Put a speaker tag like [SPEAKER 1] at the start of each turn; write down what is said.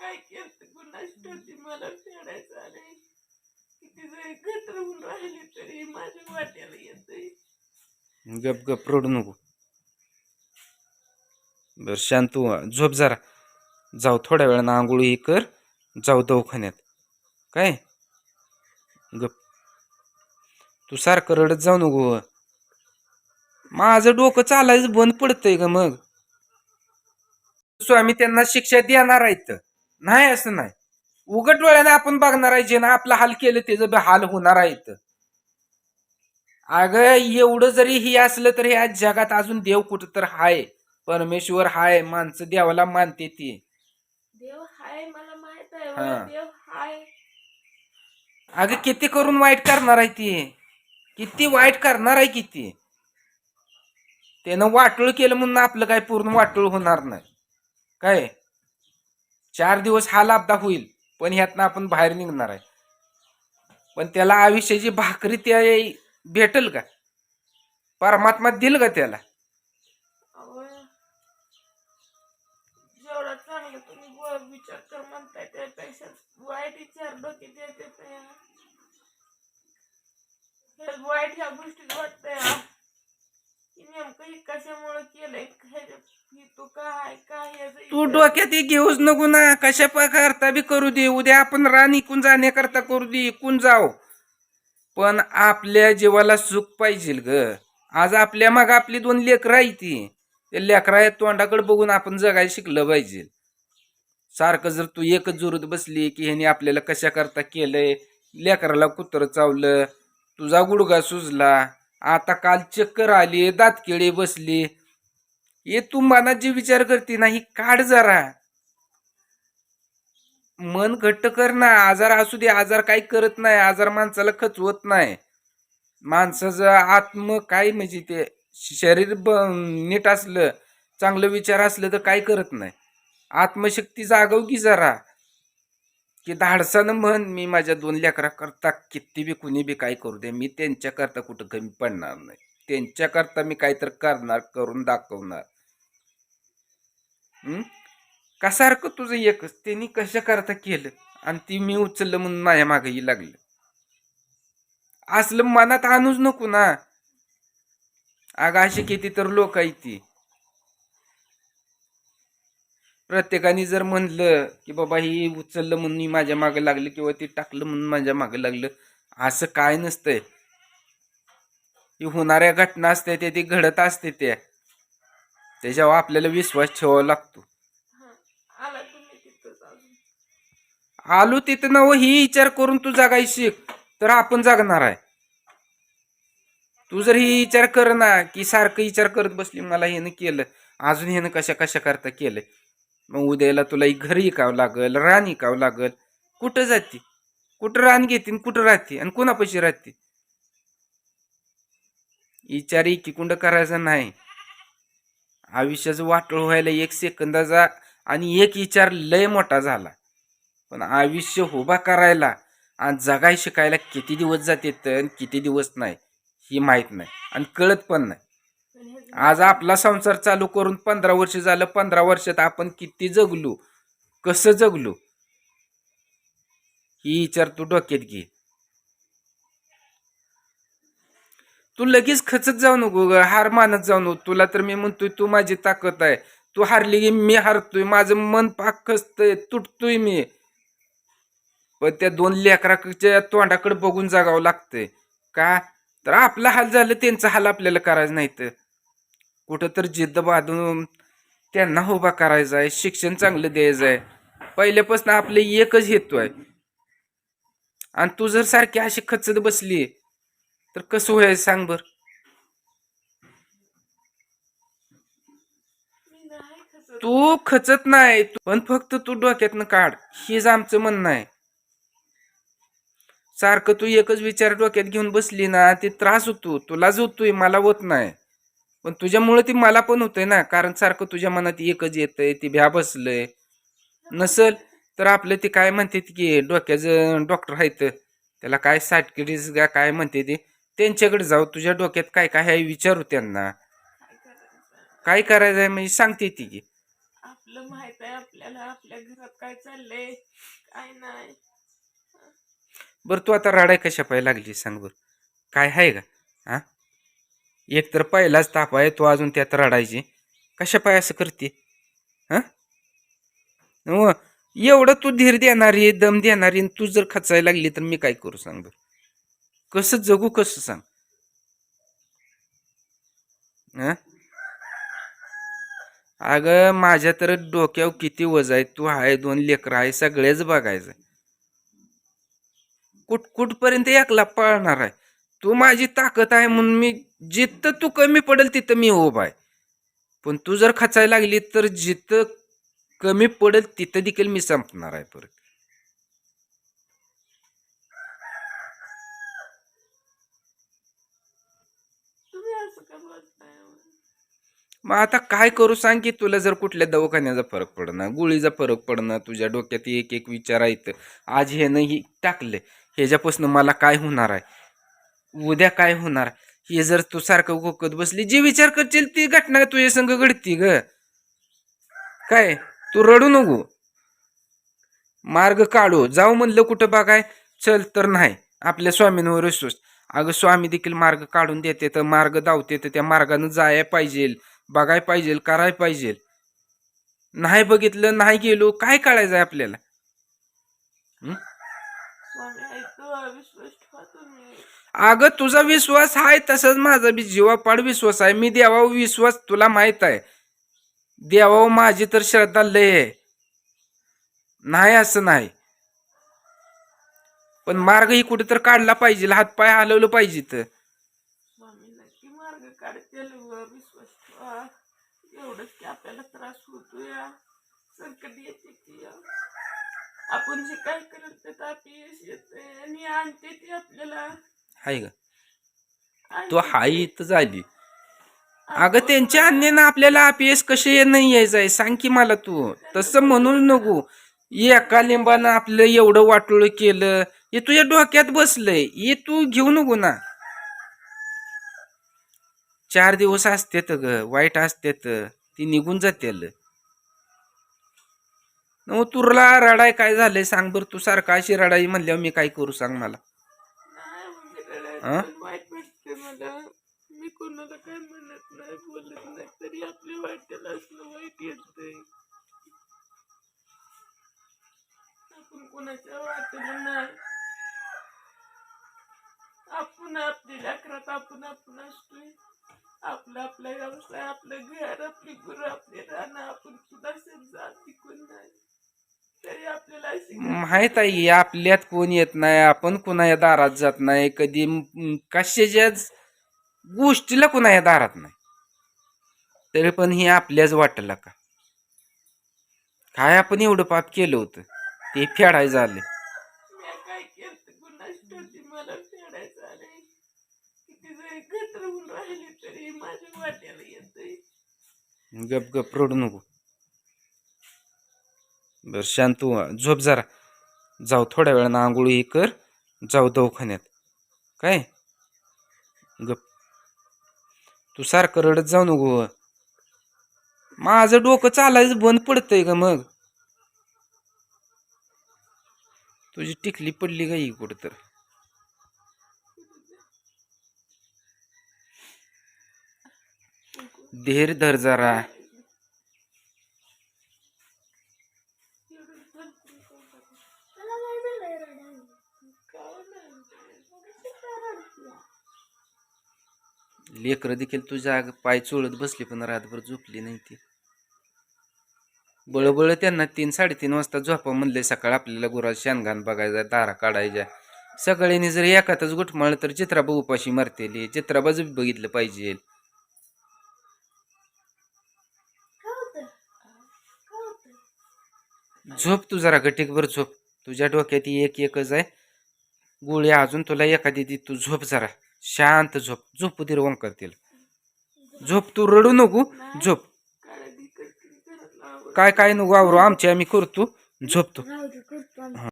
[SPEAKER 1] काय केलं गुन्हाच मला फेडायचं आलंय. किती जरी घट राहून राहिली तरी माझ्या वाट्याला येतंय.
[SPEAKER 2] गप गप रडू नको. बर शांत हो, झोप जरा. जाऊ थोड्या वेळानं आंघोळ ही कर. जाऊ दवाखान्यात. काय? गप. तू सारखं रडत जाऊ नको. माझं डोकं चालायचं बंद पडतंय का मग? स्वामी त्यांना शिक्षा देणार आहेत. नाही असं नाही. उघड डोळ्याने आपण बघणार आहे जे ना आपलं हाल केलं त्याचं बी हाल होणार आहेत अगं एवढं जरी ही असलं तर ह्या जगात अजून देव कुठं तर हाय. परमेश्वर हाय माणसं देवाला मानते ती.
[SPEAKER 1] देव हाय मला माहीत आहे
[SPEAKER 2] हा.
[SPEAKER 1] देव हाय.
[SPEAKER 2] अगं किती करून वाईट करणार आहे ती? किती वाईट करणार आहे किती? त्यानं वाटोळ केलं म्हणून आपलं काय पूर्ण वाटोळ होणार नाही. काय? चार दिवस हा लाभदा होईल पण ह्यातनं आपण बाहेर निघणार आहे. पण त्याला आयुष्याची भाकरी त्या भेटल का? परमात्मा दिल का त्याला?
[SPEAKER 1] वाईट या गोष्टी वाटतंय नेमकं हे कशामुळे केलंय? ह्याच्यात तो काय काय याचं
[SPEAKER 2] तू
[SPEAKER 1] विचार-
[SPEAKER 2] डोक्यात हे घेऊच नको ना. कशा करता बी करू दे. उद्या आपण रान इकून जाण्याकरता करू दे. इकून जाऊ पण आपल्या जीवाला सुख पाहिजे ग. आज आपल्या माग आपली दोन लेकरं आहे ती. लेकरा तोंडाकडे बघून आपण जगायला शिकलं पाहिजे. सारखं जर तू एकच जुरूत बसली की ह्याने आपल्याला कशा करता केलंय? लेकराला कुत्र चावलं. तुझा गुडगा सुजला. आता काल चक्कर आली दातकिळी बसले. हे तू मनात जे विचार करते ना ही काढ जरा. मन घट्ट कर ना आजार असू दे आजार काही करत नाही आजार माणसाला खचवत नाही. माणसाचं आत्म काय म्हणजे ते शरीर ब नीट असलं चांगलं विचार असलं तर काय करत नाही. आत्मशक्ती जागव की जरा. की धाडसानं म्हण मी माझ्या दोन लेकराकरता किती बी कुणी बी काय करू दे मी त्यांच्या करता कुठं कमी पडणार नाही. त्यांच्या करता मी काहीतरी करणार करून दाखवणार. हं? का सारखं तुझं एकच त्यांनी कशा करता केलं? आणि ती मी उचललं म्हणून माझ्या मागही लागलं. असलं मनात आणूच नको ना. अगं अशी किती तर लोक आहे ती. प्रत्येकाने जर म्हणलं की बाबा ही उचललं म्हणून मी माझ्या मागे लागलं किंवा ती टाकलं म्हणून माझ्या मागे लागलं असं काय नसतंय. ही होणाऱ्या घटना असते ते ती घडत असते त्या. त्याच्यावर आपल्याला विश्वास ठेवावा लागतो.
[SPEAKER 1] आला
[SPEAKER 2] तिथं नव ही विचार करून तू जगाय शिक तर आपण जगणार आहे. तू जर ही विचार कर ना की सारखं विचार करत बसली मला ह्यानं केलं अजून ह्यानं कशा कशा करता केलं. मग उद्याला तुला ही घर इकावं लागल रान इकावं लागल. कुठं जाते? कुठं रान घेते आणि कुठं राहते? आणि कोणापाशी राहते? विचार एकीकुंड करायचा नाही. आयुष्याचं वाटोळ व्हायला एक सेकंदाचा आणि एक विचार लय मोठा झाला. पण आयुष्य उभा करायला आणि जगाय शिकायला किती दिवस जाते आणि किती दिवस नाही ही माहीत नाही आणि कळत पण नाही. आज आपला संसार चालू करून पंधरा वर्ष झालं पंधरा वर्षात आपण किती जगलो कसं जगलो? ही विचार तू डोक्यात घे. तू लगेच खचत जाऊ नको ग हार मानत जाऊ नको. तुला तर मी म्हणतोय तू माझी ताकद आहे. तू हारली की मी हारतोय माझं मन पाक खचतंय तुटतोय मी. पण त्या दोन लेकराच्या तोंडाकडे बघून जागावं लागतंय. का? तर आपला हाल झालं त्यांचा हाल आपल्याला करायचं नाही तर कुठं तर जिद्द बांधून त्यांना उभा करायचा आहे शिक्षण चांगलं द्यायचं आहे पहिल्यापासून आपले एकच हेतू आहे. आणि तू जर सारखी अशी खचत बसली तर कसं व्हायचं सांग बर? तू खचत नाही पण फक्त तू डोक्यातनं काढ. हेच आमचं म्हणणं आहे. सारखं तू एकच विचार डोक्यात घेऊन बसली ना ते त्रास होतो. तुलाच होतोय मला होत नाही. पण तुझ्यामुळे ती मला पण होतंय ना. कारण सारखं तुझ्या मनात एकच येतंय ती भ्या बसलंय. नसल तर आपलं ते काय म्हणते की डोक्याचं डॉक्टर आहेत. त्याला काय साटकिडीज का काय म्हणते ते. त्यांच्याकडे जाऊ तुझ्या डोक्यात काय काय आहे विचारू त्यांना.
[SPEAKER 1] काय करायचं
[SPEAKER 2] आहे? म्हणजे सांगते ती. की
[SPEAKER 1] आपलं माहीत आहे आपल्याला आपल्या घरात काय चाललंय काय नाही.
[SPEAKER 2] बरं तू आता रडाय कशा पाय लागली सांग बरं. काय आहे का हा एक तर पहिलाच ताप आहे तू अजून त्यात रडायची. कशा पाय असं करते? हा? हो, एवढं तू धीर देणारी दम देणारी आणि तू जर खचायला लागली तर मी काय करू सांग बरं? कसं जगू कसं सांग? हा? अगं माझ्या तर डोक्यावर किती वज आहे तू आहे दोन लेकरं आहे सगळेच बघायचं. कुठ कुठपर्यंत एकला पळणार आहे? तू माझी ताकद आहे म्हणून मी जिथं तू कमी पडेल तिथं मी उभा आहे. पण तू जर खचायला लागली तर जिथं कमी पडेल तिथं देखील मी संपणार आहे परत. मग आता काय करू सांग की तुला जर कुठल्या दवाखान्याचा फरक पडणार गोळीचा फरक पडणार तुझ्या डोक्यात एक एक विचार आहेत. आज हे नाही टाकले ह्याच्यापासून मला काय होणार आहे? उद्या काय होणार? हे जर तू सारखं घोकत बसली जे विचार करशील ती घटना तुझ्या संघ घडती ग. काय? तू रडू नको. मार्ग काढू. जाऊ म्हणलं कुठं बघाय? चल तर नाही. आपल्या स्वामींवर विश्वास. अगं स्वामी देखील मार्ग काढून देते तर मार्ग दावते तर त्या मार्गानं जाया पाहिजे. बघाय पाहिजे कराय पाहिजे. नाही बघितलं नाही गेलो काय काढायचं आहे आपल्याला
[SPEAKER 1] स्वामी ऐकतो विश्वास ठेवा तुम्ही
[SPEAKER 2] अगं तुझा विश्वास आहे तसंच माझा बी जीवापाड विश्वास आहे मी देवावर विश्वास तुला माहीत आहे देवावर माझी तर श्रद्धा लय आहे नाही असं नाही. पण मार्ग ही कुठे तर काढला पाहिजे हातपाय हलवलं पाहिजे तर
[SPEAKER 1] स्वामी नक्की मार्ग काढतील विश्वास एवढंच की आपल्याला त्रास होतो या संकट येते की आपण जे काय करत ते ताप येते आणि आणते ते आपल्याला.
[SPEAKER 2] हाय का? तू. हाय इथं झाली. अगं त्यांच्या अन्यानं आपल्याला अपयश कसे नाही यायचंय सांग की मला तू. तसं म्हणून नको. एका लिंबानं आपलं एवढं वाटोळ केलं. हे तुझ्या डोक्यात बसलंय. हे तू घेऊ नको ना. चार दिवस असतेत ग. वाईट असतेत ती निघून जातील न तुला रडाय काय झालंय? सांग बरं. तू सारखा अशी रडाई म्हणल्यावर मी काय करू? सांग मला.
[SPEAKER 1] म्हणजे रडायला वाईट वाटते मला. मी कोणाला काय म्हणत नाही बोलत नाही. तरी आपल्या वाटेला असलं वाईट येतंय. आपण कोणाच्या वाटेला नाही. आपण आपली लेकरात आपण आपण असतोय. आपला आपला व्यवसाय आपलं घर आपली गुरु आपली राहणं आपण सुद्धा जात टिकून नाही तरी आपल्याला अशी
[SPEAKER 2] माहीत आहे आपल्यात कोण येत नाही आपण कुणाच्या दारात जात नाही कधी कशाच्या कशाच्याच गोष्टीला कुणाच्या दारात नाही. तरी पण हे आपल्याच वाटलं का? काय आपण एवढं पाप केलं होतं? ते फेडाय झाले.
[SPEAKER 1] गप गप केलं नको ठेवते मला फेडायचं आलंय किती जरी घट होऊन राहिली तरी माझ्या वाट्याला येतंय
[SPEAKER 2] गप गप रडू नको बरं शांत झोप जरा. जाऊ थोड्या वेळानं आंघोळी कर. जाऊ दवाखान्यात. काय? गप. तू सारखं रडत जाऊ नको. माझं डोकं चालायचं बंद पडतंय का मग? तुझी टिकली पडली का ही कुठं तर धीर धर जरा. लेकरं देखील तुझ्या पाय चोळत बसली पण रातभर झोपली नाही ती. बळबळ त्यांना तीन साडेतीन वाजता झोपा म्हणले सकाळ आपल्याला गुरा शेणघाण बघायचा दारा काढायच्या. सगळ्यांनी जर एकातच गुठमाळलं तर चित्राबा उपाशी मरतेली. चित्राबाज बघितलं पाहिजे. झोप तू जरा गटीकभर झोप. तुझ्या डोक्यात ही एक एकच आहे. गोळी अजून तुला एखादी दी तू झोप जरा. शांत झोप. झोपू दे ओंकार तिला झोप तू रडू नको. झोप. काय काय नको आवरू आमची आम्ही करतो. झोपतो.